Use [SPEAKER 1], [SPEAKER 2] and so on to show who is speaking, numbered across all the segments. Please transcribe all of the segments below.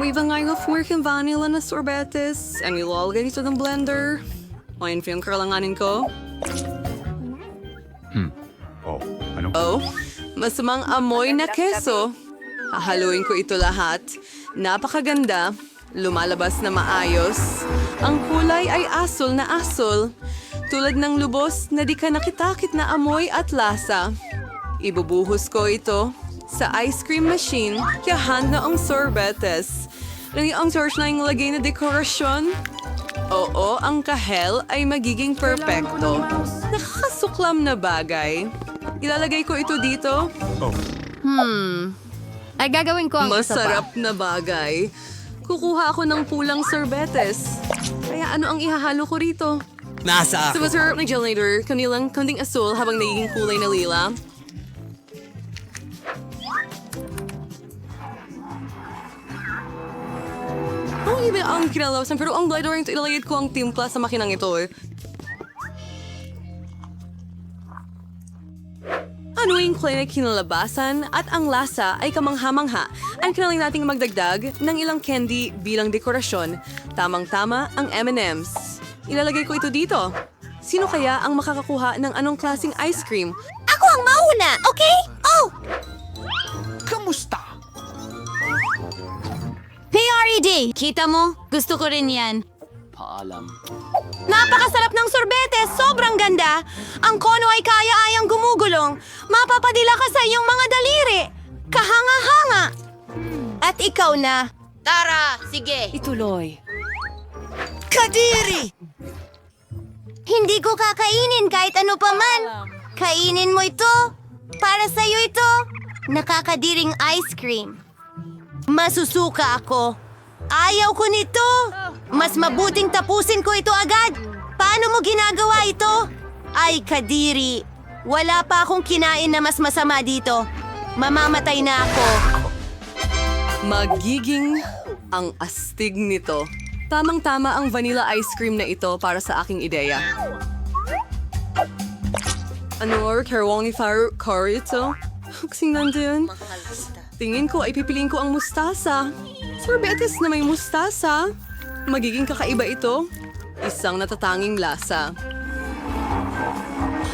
[SPEAKER 1] May nga American vanilla na sorbetes. Ang ilalagay ito ng blender. Ayun po yung kalanganin ko.
[SPEAKER 2] Oh, ano?
[SPEAKER 1] Oh, masamang amoy na keso. Hahaluin ko ito lahat. Napakaganda. Lumalabas na maayos. Ang kulay ay asul na asul. Tulad ng lubos na di ka nakitakit na amoy at lasa. Ibubuhos ko ito sa ice cream machine kaya handa ang sorbetes. Lagi ang source na yung lagay na dekorasyon. Oo, ang kahel ay magiging perpekto. Nakakasuklam na bagay. Ilalagay ko ito dito.
[SPEAKER 2] Oh,
[SPEAKER 3] Ay gagawin ko ang isa pa.
[SPEAKER 1] Masarap na bagay. Kukuha ako ng pulang sorbetes. Kaya ano ang ihahalo ko rito?
[SPEAKER 2] nasa
[SPEAKER 1] Sa masarap na gelator, kanilang kanding asul habang nagiging kulay na lila. Ang iba ang kinalawasan, pero ang glider ito ilalagay ko ang timpla sa makinang ito eh. Ano yung clay na kinalabasan at ang lasa ay kamangha-mangha. Ang kinaling nating magdagdag ng ilang candy bilang dekorasyon. Tamang-tama ang M&M's. Ilalagay ko ito dito. Sino kaya ang makakakuha ng anong klaseng ice cream?
[SPEAKER 4] Ako ang mauna, okay? Oh!
[SPEAKER 2] Kamusta?
[SPEAKER 4] PRED!
[SPEAKER 3] Kita mo? Gusto ko rin yan.
[SPEAKER 4] Napakasarap ng sorbete! Sobrang ganda! Ang kono ay kaya-ayang gumugulong. Mapapadila ka sa iyong mga daliri. Kahanga-hanga! At ikaw na.
[SPEAKER 3] Tara, sige.
[SPEAKER 1] Ituloy.
[SPEAKER 4] Kadiri! Hindi ko kakainin kahit ano pa man. Kainin mo ito. Para sa'yo ito. Nakakadiring ice cream. Masusuka ako. Ayaw ko nito. Mas mabuting tapusin ko ito agad. Paano mo ginagawa ito? Ay, Kadiri. Wala pa akong kinain na mas masama dito. Mamamatay na ako.
[SPEAKER 1] Magiging ang astig nito. Tamang-tama ang vanilla ice cream na ito para sa aking ideya. Ano or Karawang ni Faro Curry ito? Kasing nandun. Tingin ko ay pipiliin ko ang mustasa. Sorbetes na may mustasa. Magiging kakaiba ito. Isang natatanging lasa.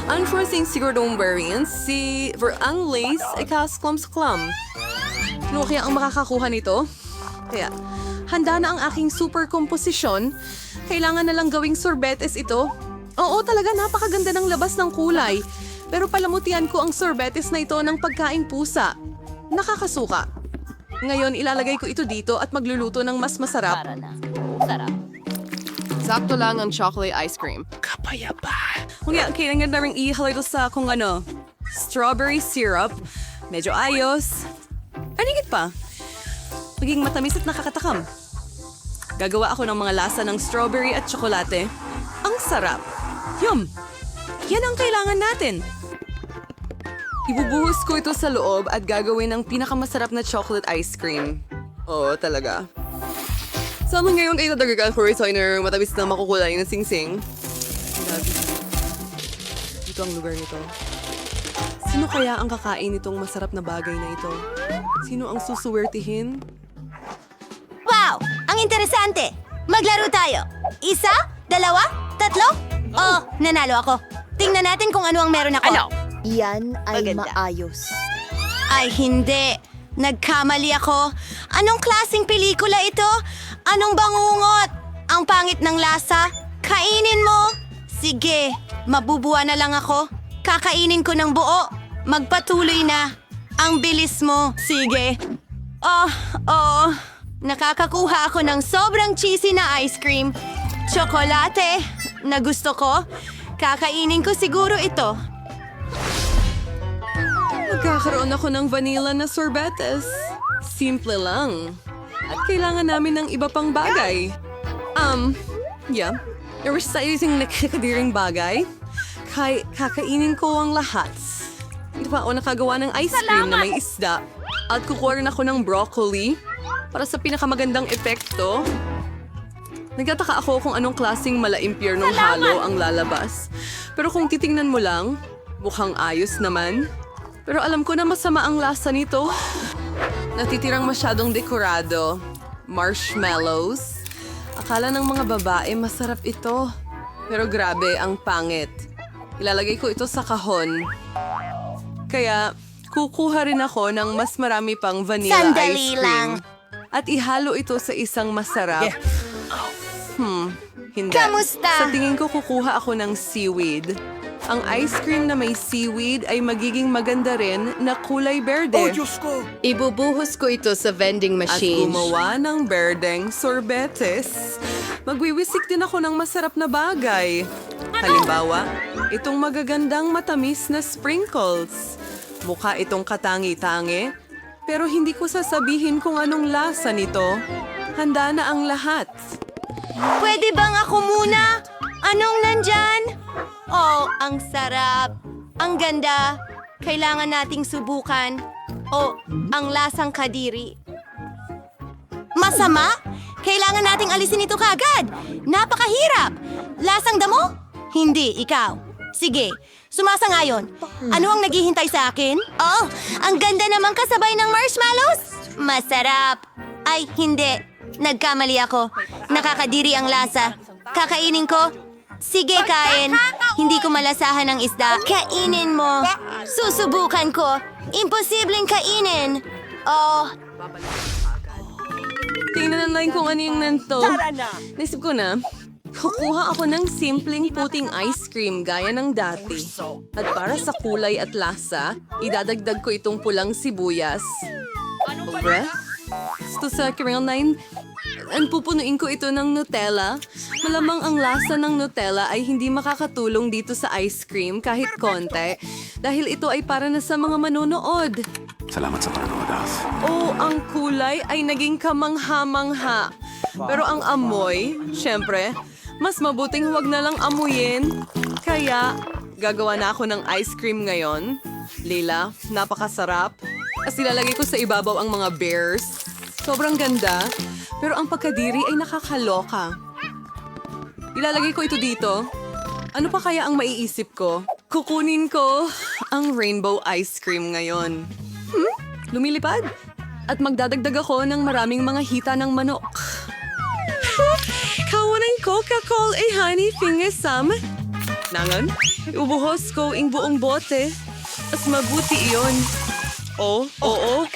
[SPEAKER 1] Unforeseen siguradong variants, si Verang Lace ay kasklam sa klam. Ano kaya ang makakakuha nito? Kaya, handa na ang aking super komposisyon. Kailangan na lang gawing sorbetes ito. Oo, talaga napakaganda ng labas ng kulay. Pero palamutian ko ang sorbetes na ito ng pagkaing pusa. Nakakasuka. Ngayon, ilalagay ko ito dito at magluluto ng mas masarap. Sakto lang ang chocolate ice cream.
[SPEAKER 2] Kapayapa.
[SPEAKER 1] Kaya kailangan na rin ihalo ito sa kung ano, strawberry syrup. Medyo ayos. Anigit pa. Maging matamis at nakakatakam. Gagawa ako ng mga lasa ng strawberry at tsokolate. Ang sarap. Yum! Yan ang kailangan natin. Ibubuhos ko ito sa loob at gagawin ng pinakamasarap na chocolate ice cream. Oo, talaga. Sa amin ngayon ay nadagagan ko designer matamis na makukulay ng singsing. Dito ang lugar nito. Sino kaya ang kakain nitong masarap na bagay na ito? Sino ang susuwertihin?
[SPEAKER 4] Wow! Ang interesante! Maglaro tayo! Isa? Dalawa? Tatlo? Oh, nanalo ako. Tingnan natin kung ano ang meron ako. Ano?
[SPEAKER 5] Yan ay
[SPEAKER 4] Maganda.
[SPEAKER 5] maayos.
[SPEAKER 4] Ay, hindi. Nagkamali ako. Anong klasing pelikula ito? Anong bangungot? Ang pangit ng lasa? Kainin mo? Sige, mabubuwa na lang ako. Kakainin ko ng buo. Magpatuloy na. Ang bilis mo. Sige. Oh, oh. Nakakakuha ako ng sobrang cheesy na ice cream. Tsokolate na gusto ko. Kakainin ko siguro ito.
[SPEAKER 1] Magkakaroon ako ng vanilla na sorbetes. Simple lang. At kailangan namin ng iba pang bagay. Um, yeah. Resizing na kakadiring bagay. Kay kakainin ko ang lahat. Hindi pa ako nakagawa ng ice cream na may isda. At kukuha rin ako ng broccoli para sa pinakamagandang epekto. Nagtataka ako kung anong klasing malaimpyernong halo ang lalabas. Pero kung titingnan mo lang, mukhang ayos naman. Pero alam ko na masama ang lasa nito. Natitirang masyadong dekorado. marshmallows. Akala ng mga babae masarap ito. Pero grabe, ang pangit. Ilalagay ko ito sa kahon. Kaya, kukuha rin ako ng mas marami pang vanilla
[SPEAKER 4] Sandali
[SPEAKER 1] ice cream.
[SPEAKER 4] lang.
[SPEAKER 1] At ihalo ito sa isang masarap. Hmm, hindi.
[SPEAKER 4] Kamusta?
[SPEAKER 1] Sa tingin ko kukuha ako ng seaweed. Ang ice cream na may seaweed ay magiging maganda rin na kulay berde.
[SPEAKER 2] Oh, Diyos ko!
[SPEAKER 1] Ibubuhos ko ito sa vending machine. At gumawa ng berdeng sorbetes. Magwiwisik din ako ng masarap na bagay. Halimbawa, itong magagandang matamis na sprinkles. Mukha itong katangi-tangi, pero hindi ko sasabihin kung anong lasa nito. Handa na ang lahat.
[SPEAKER 4] Pwede bang ako muna? Anong nandyan? Oh, ang sarap. Ang ganda. Kailangan nating subukan. Oh, ang lasang kadiri. Masama? Kailangan nating alisin ito kagad. Napakahirap. Lasang damo? Hindi, ikaw. Sige, sumasangayon. Ano ang naghihintay sa akin? Oh, ang ganda namang kasabay ng marshmallows. Masarap. Ay, hindi. Nagkamali ako. Nakakadiri ang lasa. Kakainin ko? Sige, kain. Hindi ko malasahan ng isda. Kainin mo. Susubukan ko. Imposibleng kainin. Oh,
[SPEAKER 1] Tingnan na lang kung ano yung nanto. Naisip ko na, kukuha ako ng simpleng puting ice cream gaya ng dati. At para sa kulay at lasa, idadagdag ko itong pulang sibuyas. Obra? Gusto sa Caramel 9, ang pupunuin ko ito ng Nutella. Malamang ang lasa ng Nutella ay hindi makakatulong dito sa ice cream kahit konti dahil ito ay para na sa mga manonood.
[SPEAKER 2] Salamat sa panonood, Alf.
[SPEAKER 1] Oh, ang kulay ay naging kamangha-mangha. Pero ang amoy, syempre, mas mabuting huwag na lang amuyin. Kaya, gagawa na ako ng ice cream ngayon. Leila, napakasarap. As ilalagay ko sa ibabaw ang mga bears. Sobrang ganda. Pero ang pagkadiri ay nakakaloka. Ilalagay ko ito dito. Ano pa kaya ang maiisip ko? Kukunin ko ang rainbow ice cream ngayon. Hmm? Lumilipad. At magdadagdag ako ng maraming mga hita ng manok. Kawanan ko kakol ay honey fingesam. Nangan, ubuhos ko ing buong bote. As mabuti iyon. Oh, oo.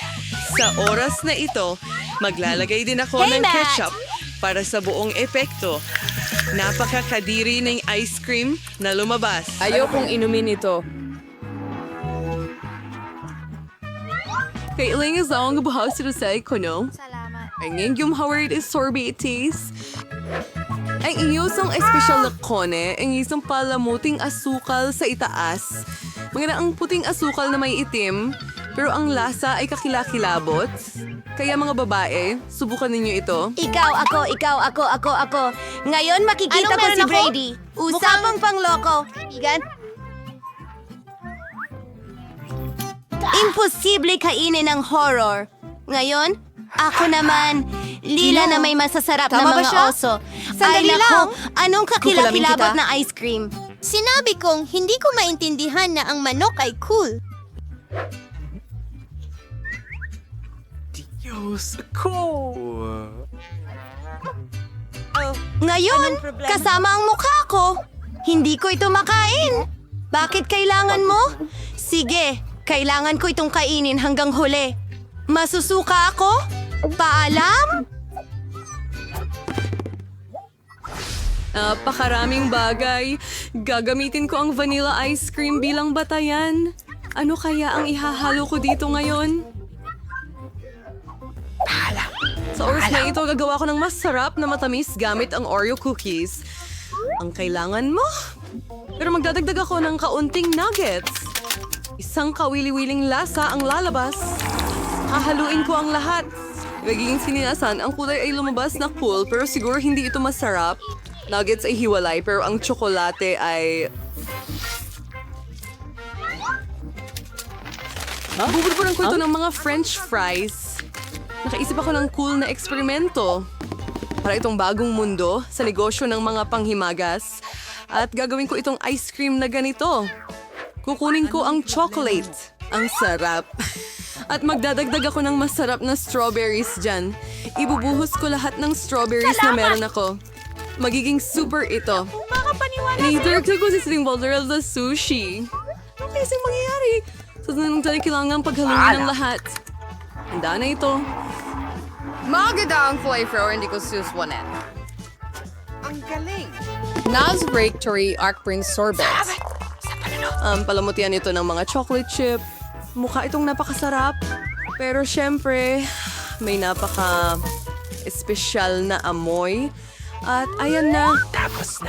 [SPEAKER 1] Sa oras na ito, maglalagay din ako
[SPEAKER 4] Hey,
[SPEAKER 1] ng
[SPEAKER 4] Matt!
[SPEAKER 1] ketchup para sa buong epekto. Napakakadiri ng ice cream na lumabas. Ayokong inumin ito. Kailangan sa ang buhaw sila sa ikono.
[SPEAKER 4] salamat.
[SPEAKER 1] Ang inyong Howard is sorbetes. Ang inyong espesyal na kone, ang isang palamuting asukal sa itaas. Mga ang puting asukal na may itim, pero ang lasa ay kakilakilabot. Kaya mga babae, subukan ninyo ito.
[SPEAKER 4] Ikaw, ako, ikaw, ako, ako, ako. Ngayon makikita
[SPEAKER 3] Anong
[SPEAKER 4] ko si
[SPEAKER 3] ako?
[SPEAKER 4] Brady. Usapang pangloko. Igan? Imposible kainin ng horror. Ngayon, ako naman, lila na may masasarap
[SPEAKER 3] Tama
[SPEAKER 4] na
[SPEAKER 3] ba
[SPEAKER 4] mga
[SPEAKER 3] siya?
[SPEAKER 4] oso.
[SPEAKER 3] Sandali
[SPEAKER 4] Ay, nako,
[SPEAKER 3] lang.
[SPEAKER 4] anong
[SPEAKER 3] Kukulamin
[SPEAKER 4] kakilakilabot
[SPEAKER 3] kita.
[SPEAKER 4] na ice cream?
[SPEAKER 5] Sinabi kong hindi ko maintindihan na ang manok ay cool.
[SPEAKER 2] Diyos ko!
[SPEAKER 4] Ngayon, kasama ang mukha ko. Hindi ko ito makain. Bakit kailangan mo? Sige, kailangan ko itong kainin hanggang huli. Masusuka ako? Paalam?
[SPEAKER 1] Napakaraming bagay. Gagamitin ko ang vanilla ice cream bilang batayan. Ano kaya ang ihahalo ko dito ngayon? Sa oras na ito, gagawa ko ng masarap na matamis gamit ang Oreo cookies. Ang kailangan mo? Pero magdadagdag ako ng kaunting nuggets. Isang kawili-wiling lasa ang lalabas. Hahaluin ko ang lahat. Magiging sininasan, ang kulay ay lumabas na cool pero siguro hindi ito masarap. Nuggets ay hiwalay pero ang tsokolate ay... Bubulburan ko ito ng mga french fries. Nakaisip ako ng cool na eksperimento. Para itong bagong mundo sa negosyo ng mga panghimagas. At gagawin ko itong ice cream na ganito. Kukunin ko ang chocolate. Ang sarap. At magdadagdag ako ng masarap na strawberries dyan. Ibubuhos ko lahat ng strawberries na meron ako. Magiging super ito. Inidurog ko si Sling Boulder sa sushi. Ano kasing mangyayari? Sa tayo kailangan paghaluin ng lahat. Handa na ito. Maganda ang flavor, hindi ko suswanin. Ang galing! Nas Breaktory Arc Prince Sorbets. Um, palamutian ito ng mga chocolate chip. Mukha itong napakasarap. Pero syempre, may napaka espesyal na amoy. At ayan na,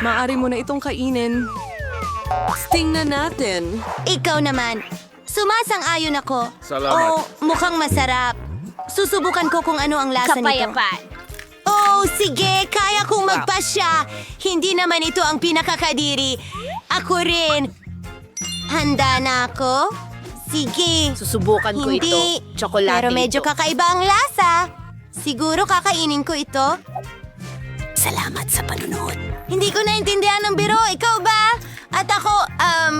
[SPEAKER 1] maaari mo na itong kainin. Sting na natin.
[SPEAKER 4] Ikaw naman. Sumasang-ayon ako.
[SPEAKER 2] Salamat.
[SPEAKER 4] Oh, mukhang masarap. Susubukan ko kung ano ang lasa nito.
[SPEAKER 5] Kapayapaan.
[SPEAKER 4] Oh, sige, kaya kong magpasya. Hindi naman ito ang pinakakadiri. Ako rin. Handa na ako? Sige.
[SPEAKER 3] Susubukan ko
[SPEAKER 4] Hindi.
[SPEAKER 3] ito. Tsokolate
[SPEAKER 4] Pero medyo
[SPEAKER 3] ito.
[SPEAKER 4] kakaiba ang lasa. Siguro kakainin ko ito. Salamat sa panunood. Hindi ko naintindihan ng biro. Ikaw ba? At ako, um,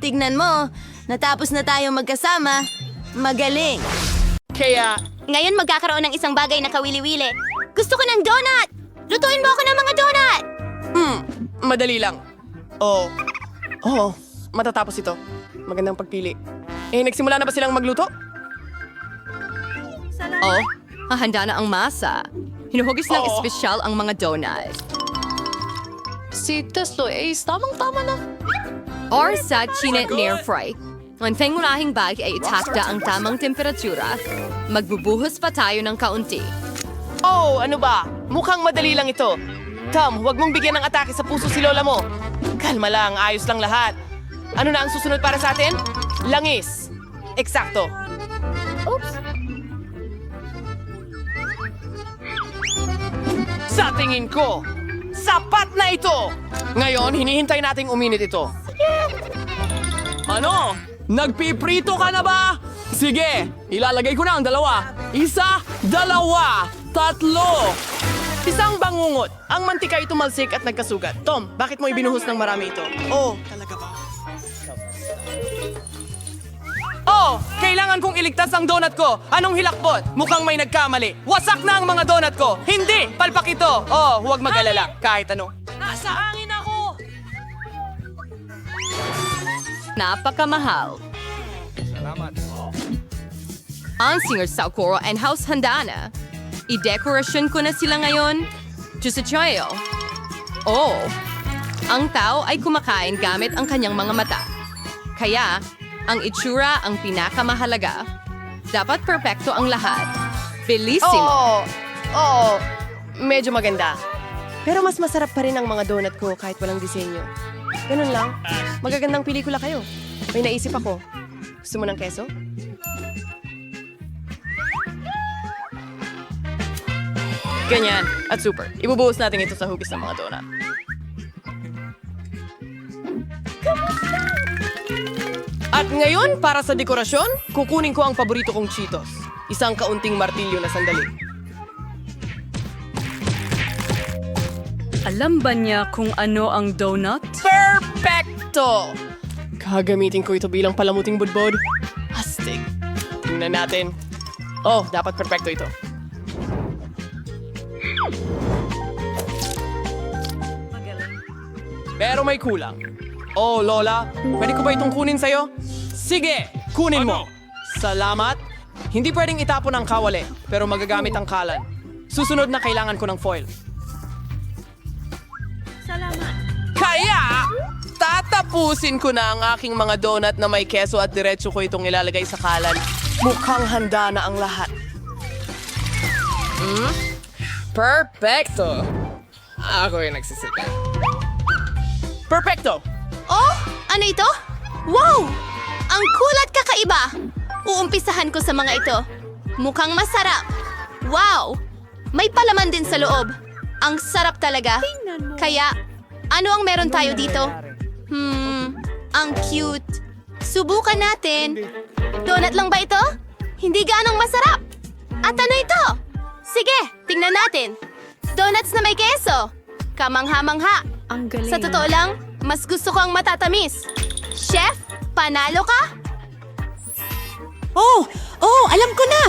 [SPEAKER 4] tignan mo. Natapos na tayo magkasama. Magaling.
[SPEAKER 6] Kaya,
[SPEAKER 5] Ngayon magkakaroon ng isang bagay na kawili-wili. Gusto ko ng donut! Lutuin mo ako ng mga donut!
[SPEAKER 6] hmm, madali lang. Oh. Oh, matatapos ito. Magandang pagpili. Eh, nagsimula na ba silang magluto?
[SPEAKER 1] Oh, hahanda na ang masa. Hinuhugis ng
[SPEAKER 6] Oo.
[SPEAKER 1] espesyal ang mga donut.
[SPEAKER 3] Si Teslo Ace, tamang-tama na.
[SPEAKER 1] Or sa chinet near fry. Ang pangunahing bag ay itakda ang tamang temperatura. Magbubuhos pa tayo ng kaunti.
[SPEAKER 6] Oh, ano ba? Mukhang madali lang ito. Tom, huwag mong bigyan ng atake sa puso si Lola mo. Kalma lang, ayos lang lahat. Ano na ang susunod para sa atin? Langis. Eksakto. Oops. Sa tingin ko, sapat na ito! Ngayon, hinihintay nating uminit ito. Ano? Nagpiprito ka na ba? Sige, ilalagay ko na ang dalawa. Isa, dalawa, tatlo. Isang bangungot. Ang mantika ay tumalsik at nagkasugat. Tom, bakit mo ibinuhos ng marami ito? Oh, talaga ba? Oh, kailangan kong iligtas ang donut ko. Anong hilakbot? Mukhang may nagkamali. Wasak na ang mga donut ko. Hindi, palpak ito. Oh, huwag mag-alala. Kahit ano.
[SPEAKER 1] Napakamahal. Ang singer Saukoro and House Handana. I-dekorasyon ko na sila ngayon. Chusachoyo. Oh, ang tao ay kumakain gamit ang kanyang mga mata. Kaya, ang itsura ang pinakamahalaga. Dapat perpekto ang lahat. Bellissimo.
[SPEAKER 6] Oo, oo, medyo maganda. Pero mas masarap pa rin ang mga donut ko kahit walang disenyo. Ganun lang. Magagandang pelikula kayo. May naisip ako. Gusto mo ng keso? Ganyan. At super. Ibubuhos natin ito sa hugis ng mga donut. At ngayon, para sa dekorasyon, kukunin ko ang paborito kong Cheetos. Isang kaunting martilyo na sandali.
[SPEAKER 1] Alam ba niya kung ano ang donut?
[SPEAKER 6] Perfecto! Gagamitin ko ito bilang palamuting budbod. Astig. Tingnan natin. Oh, dapat perfecto ito. Pero may kulang. Oh, Lola, pwede ko ba itong kunin sa'yo? Sige, kunin mo. Salamat. Hindi pwedeng itapon ang kawali, pero magagamit ang kalan. Susunod na kailangan ko ng foil. Kaya, tatapusin ko na ang aking mga donut na may keso at diretso ko itong ilalagay sa kalan. Mukhang handa na ang lahat. Hmm? Perfecto! Ako yung nagsisika. Perfecto!
[SPEAKER 5] Oh, ano ito? Wow! Ang kulat kakaiba! Uumpisahan ko sa mga ito. Mukhang masarap. Wow! May palaman din sa loob. Ang sarap talaga. Kaya, ano ang meron tayo dito? Hmm, ang cute. Subukan natin. Donut lang ba ito? Hindi ganong masarap. At ano ito? Sige, tingnan natin. Donuts na may keso. Kamangha-mangha.
[SPEAKER 1] Ang galing.
[SPEAKER 5] Sa totoo lang, mas gusto ko ang matatamis. Chef, panalo ka?
[SPEAKER 4] Oh! Oh! Alam ko na!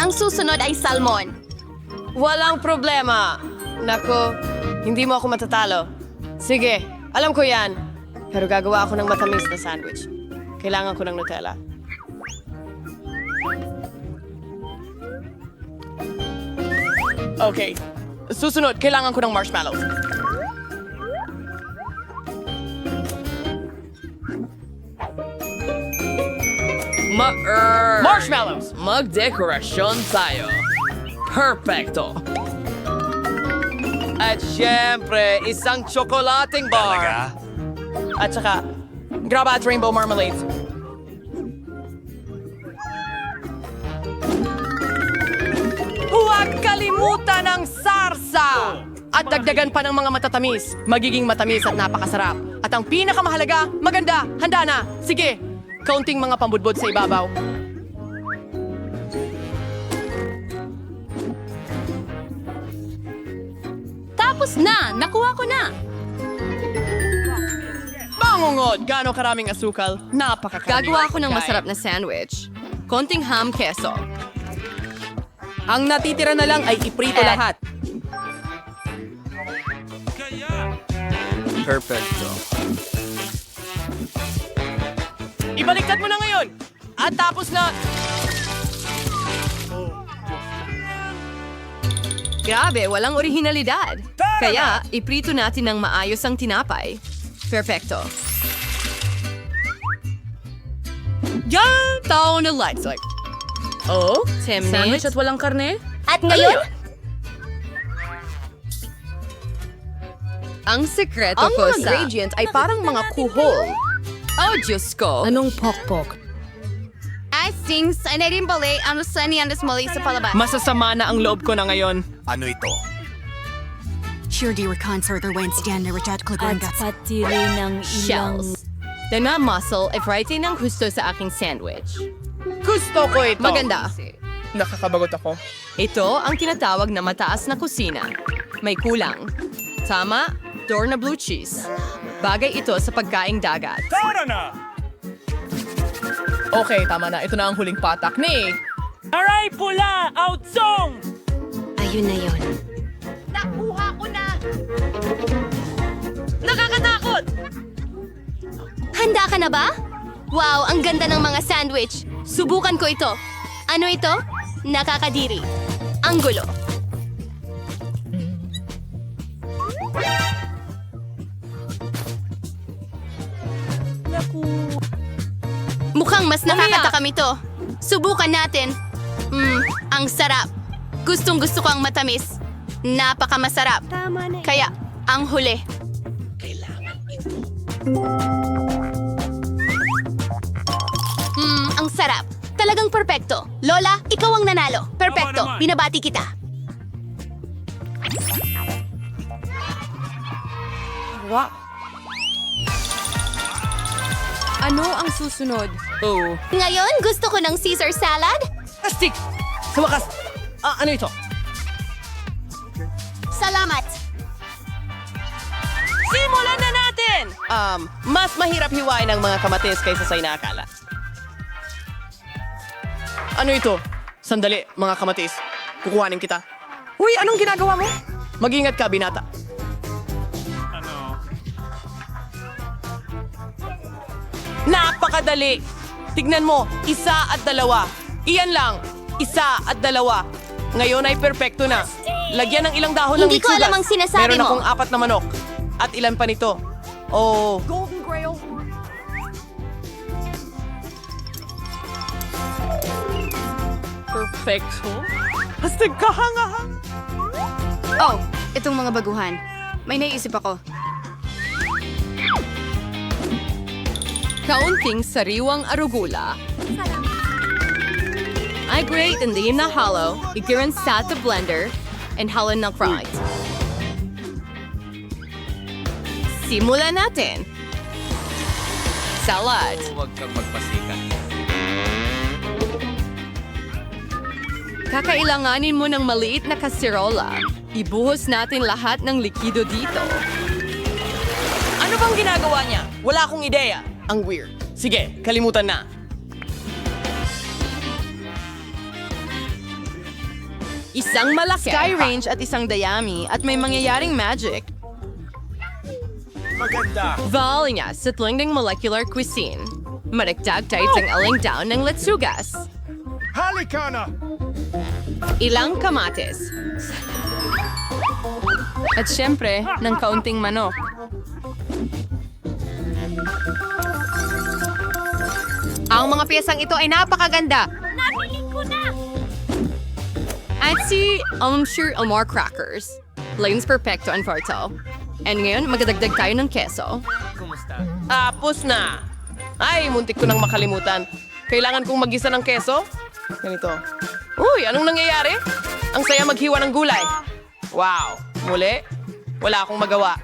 [SPEAKER 5] Ang susunod ay salmon.
[SPEAKER 6] Walang problema. Nako, hindi mo ako matatalo. Sige, alam ko yan. Pero gagawa ako ng matamis na sandwich. Kailangan ko ng Nutella. Okay. Susunod, kailangan ko ng marshmallows. Marshmallows!
[SPEAKER 7] Magdekorasyon tayo. Perfecto. At syempre, isang tsokolating bar.
[SPEAKER 6] At saka, graba at rainbow marmalades. Huwag kalimutan ang sarsa! At dagdagan pa ng mga matatamis. Magiging matamis at napakasarap. At ang pinakamahalaga, maganda, handa na. Sige, kaunting mga pambudbod sa ibabaw.
[SPEAKER 5] Tapos na! Nakuha ko na!
[SPEAKER 6] Bangungod! Gaano karaming asukal? Napakakarami.
[SPEAKER 1] Gagawa ako ng masarap na sandwich. Konting ham keso.
[SPEAKER 6] Ang natitira na lang ay iprito
[SPEAKER 1] Eh.
[SPEAKER 6] lahat.
[SPEAKER 7] Perfecto.
[SPEAKER 6] Ibaliktad mo na ngayon! At tapos na...
[SPEAKER 1] Grabe, walang orihinalidad. Kaya, iprito natin ng maayos ang tinapay. Perfecto.
[SPEAKER 6] Yan! Tao na lights like... Oh?
[SPEAKER 1] Ten
[SPEAKER 7] Sandwich
[SPEAKER 1] minutes.
[SPEAKER 7] at walang karne?
[SPEAKER 5] At ngayon,
[SPEAKER 1] Ang sekreto
[SPEAKER 3] Ang
[SPEAKER 1] ko
[SPEAKER 3] mga
[SPEAKER 1] sa...
[SPEAKER 3] gradient ay parang mga kuhol.
[SPEAKER 1] Oh, Diyos ko.
[SPEAKER 3] Anong pokpok?
[SPEAKER 5] I ay na rin bali, ang sunny ang mali sa palabas.
[SPEAKER 6] Masasama na ang loob ko na ngayon.
[SPEAKER 2] Ano ito?
[SPEAKER 8] Sure concert or Wednesday na Richard
[SPEAKER 9] At
[SPEAKER 8] Clagwangas.
[SPEAKER 9] pati rin ng ilang...
[SPEAKER 1] Shells. Dana muscle if writing ng gusto sa aking sandwich.
[SPEAKER 6] Gusto ko ito.
[SPEAKER 1] Maganda.
[SPEAKER 6] Nakakabagot ako.
[SPEAKER 1] Ito ang tinatawag na mataas na kusina. May kulang. Tama, door na blue cheese. Bagay ito sa pagkaing dagat.
[SPEAKER 6] Okay, tama na. Ito na ang huling patak ni...
[SPEAKER 8] Ayun na yun.
[SPEAKER 6] Nakakatakot!
[SPEAKER 5] Handa ka na ba? Wow, ang ganda ng mga sandwich. Subukan ko ito. Ano ito? Nakakadiri. Ang gulo. Mukhang mas nakakatakam ito. Subukan natin. Mmm, ang sarap. Gustong gusto ko ang matamis. Napakamasarap. Kaya, ang huli. Hmm, ang sarap. Talagang perpekto. Lola, ikaw ang nanalo. Perpekto. Binabati kita.
[SPEAKER 1] Ano ang susunod?
[SPEAKER 7] Oh,
[SPEAKER 5] Ngayon, gusto ko ng Caesar salad.
[SPEAKER 6] Astig! Sa wakas! Ah, ano ito?
[SPEAKER 5] Salamat.
[SPEAKER 6] Simulan na natin! Um, mas mahirap hiwain ang mga kamatis kaysa sa inaakala. Ano ito? Sandali, mga kamatis. Kukuhanin kita. Uy, anong ginagawa mo? Mag-ingat ka, binata. Napakadali! Tignan mo, isa at dalawa. Iyan lang, isa at dalawa. Ngayon ay perpekto na. Lagyan ng ilang dahon ng
[SPEAKER 5] Hindi ko
[SPEAKER 6] mitsugas.
[SPEAKER 5] alam ang sinasabi
[SPEAKER 6] Meron
[SPEAKER 5] mo.
[SPEAKER 6] akong apat na manok. At ilan pa nito? Oh, perfecto. Hastig kahangahang.
[SPEAKER 3] Oh, itong mga baguhan. May naisip ako.
[SPEAKER 1] Kaunting sariwang arugula. I grate and leave na hollow, igiran sa the blender, and halo na fried. Simulan natin. Salad.
[SPEAKER 7] huwag kang magpasikat.
[SPEAKER 1] Kakailanganin mo ng maliit na kaserola. Ibuhos natin lahat ng likido dito.
[SPEAKER 6] Ano bang ginagawa niya? Wala akong ideya. Ang weird. Sige, kalimutan na.
[SPEAKER 1] Isang malaki. Sky range at isang dayami at may mangyayaring magic.
[SPEAKER 2] Maganda.
[SPEAKER 1] Valinya sa tlingding molecular cuisine. Maragdag tayo ang aling down ng letsugas.
[SPEAKER 2] Halika na!
[SPEAKER 1] Ilang kamatis. At syempre, ng kaunting manok.
[SPEAKER 3] Ang mga piyesang ito ay napakaganda.
[SPEAKER 1] At si, I'm sure, Elmore Crackers. Lanes Perfecto and Forto. And ngayon, magdadagdag tayo ng keso.
[SPEAKER 6] Tapos na. Ay, muntik ko nang makalimutan. Kailangan kong magisa ng keso? Ganito. Uy, anong nangyayari? Ang saya maghiwa ng gulay. Wow. Muli, wala akong magawa.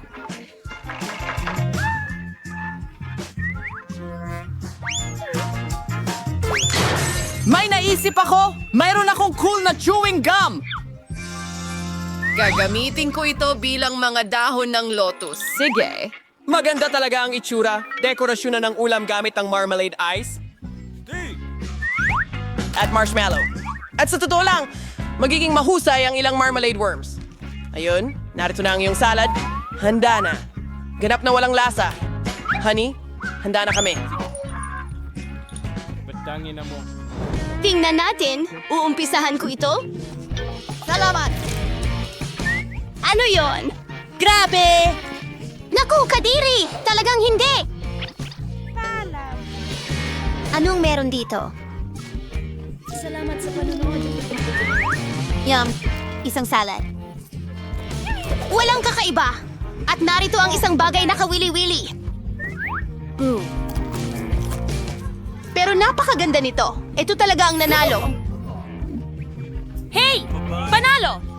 [SPEAKER 6] May naisip ako! Mayroon akong cool na chewing gum!
[SPEAKER 1] Gagamitin ko ito bilang mga dahon ng lotus. Sige.
[SPEAKER 6] Maganda talaga ang itsura. Dekorasyon na ng ulam gamit ang marmalade ice. At marshmallow. At sa totoo lang, magiging mahusay ang ilang marmalade worms. Ayun, narito na ang iyong salad. Handa na. Ganap na walang lasa. Honey, handa na kami.
[SPEAKER 5] Tingnan natin. Uumpisahan ko ito. Salamat. Ano yon?
[SPEAKER 4] Grabe!
[SPEAKER 5] Naku, Kadiri! Talagang hindi!
[SPEAKER 4] Anong meron dito? Yum, isang salad.
[SPEAKER 5] Walang kakaiba. At narito ang isang bagay na kawili-wili. Pero napakaganda nito. Ito talaga ang nanalo. Hey! Panalo!